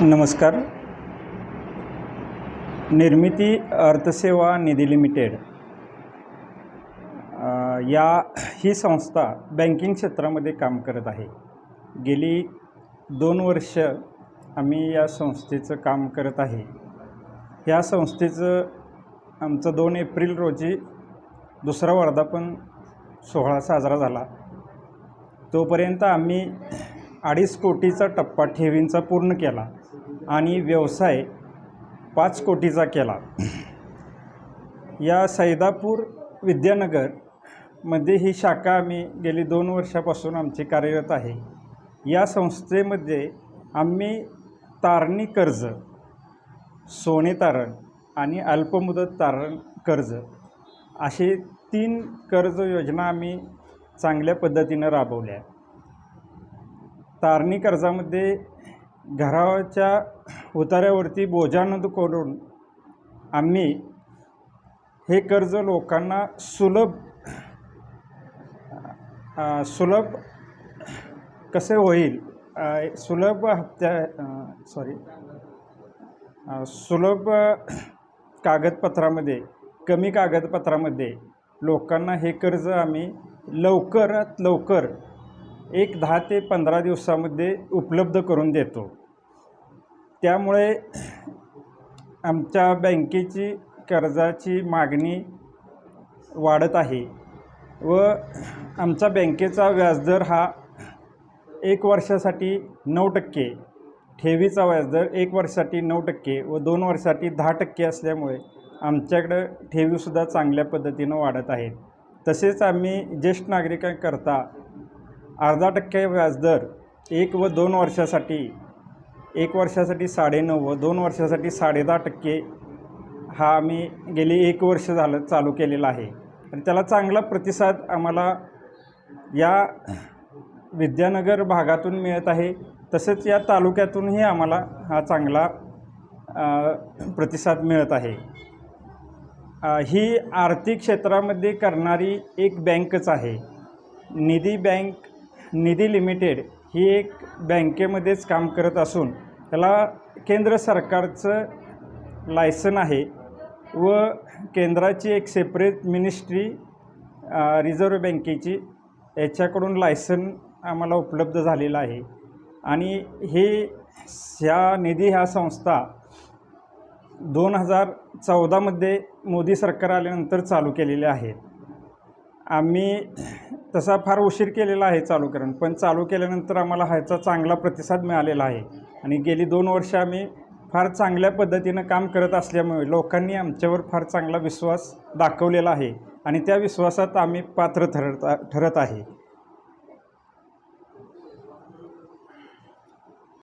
नमस्कार. निर्मिती अर्थसेवा निधी लिमिटेड. या ही संस्था बँकिंग क्षेत्रामध्ये काम करत आहे. गेली दोन वर्ष आम्ही या संस्थेचं काम करत आहे. या संस्थेचं आमचं दोन एप्रिल रोजी दुसरा वर्धापन सोहळा साजरा झाला. तोपर्यंत आम्ही अडीच कोटीचा टप्पा ठेवींचा पूर्ण केला. आणि व्यवसाय पाच कोटीचा केला. या सैदापूर विद्यानगरमध्ये ही शाखा आम्ही गेली दोन वर्षापासून आमची कार्यरत आहे. या संस्थेमध्ये आम्ही तारणी कर्ज सोने तारण आणि अल्पमुदत तारण कर्ज असे तीन कर्ज योजना आम्ही चांगल्या पद्धतीनं राबवल्या. तारणी कर्जामध्ये घराच्या उतार्यावरती बोजा न करून आम्ही हे कर्ज लोकांना सुलभ सुलभ कसे होईल? सुलभ हप्त्या सॉरी सुलभ कागदपत्रामध्ये कमी कागदपत्रामध्ये लोकांना हे कर्ज आम्ही लवकरात लवकर एक दहा ते पंधरा दिवसामध्ये उपलब्ध करून देतो. त्यामुळे आमच्या बँकेची कर्जाची मागणी वाढत आहे व आमचा बँकेचा व्याजदर हा एक वर्षासाठी नऊ टक्के ठेवीचा व्याजदर एक वर्षासाठी नऊ टक्के व दोन वर्षासाठी दहा टक्के असल्यामुळे आमच्याकडं ठेवीसुद्धा चांगल्या पद्धतीनं वाढत आहेत तसेच आम्ही ज्येष्ठ नागरिकांकरता अर्धा टक्के व्याजदर एक व दोन वर्षासाठी एक वर्षासाठी साडेनऊ व दोन वर्षासाठी साडेदहा टक्के हा आम्ही गेली एक वर्ष झालं चालू केलेला आहे. आणि त्याला चांगला प्रतिसाद आम्हाला या विद्यानगर भागातून मिळत आहे. तसेच या तालुक्यातूनही आम्हाला हा चांगला प्रतिसाद मिळत आहे. ही आर्थिक क्षेत्रामध्ये करणारी एक बँकच आहे. निधी बँक निधी लिमिटेड ही एक बँकेमध्येच काम करत असून त्याला केंद्र सरकारचं लायसन आहे व केंद्राची एक सेपरेट मिनिस्ट्री रिझर्व्ह बँकेची याच्याकडून लायसन आम्हाला उपलब्ध झालेलं आहे. आणि हे ह्या निधी ह्या संस्था दोन हजार चौदामध्ये मोदी सरकार आल्यानंतर चालू केलेल्या आहेत. आम्ही तसा फार उशीर केलेला आहे चालू करण. पण चालू केल्यानंतर आम्हाला ह्याचा चांगला प्रतिसाद मिळालेला आहे. आणि गेली दोन वर्ष आम्ही फार चांगल्या पद्धतीनं काम करत असल्यामुळे लोकांनी आमच्यावर फार चांगला विश्वास दाखवलेला आहे. आणि त्या विश्वासात आम्ही पात्र ठरत ठरत आहे.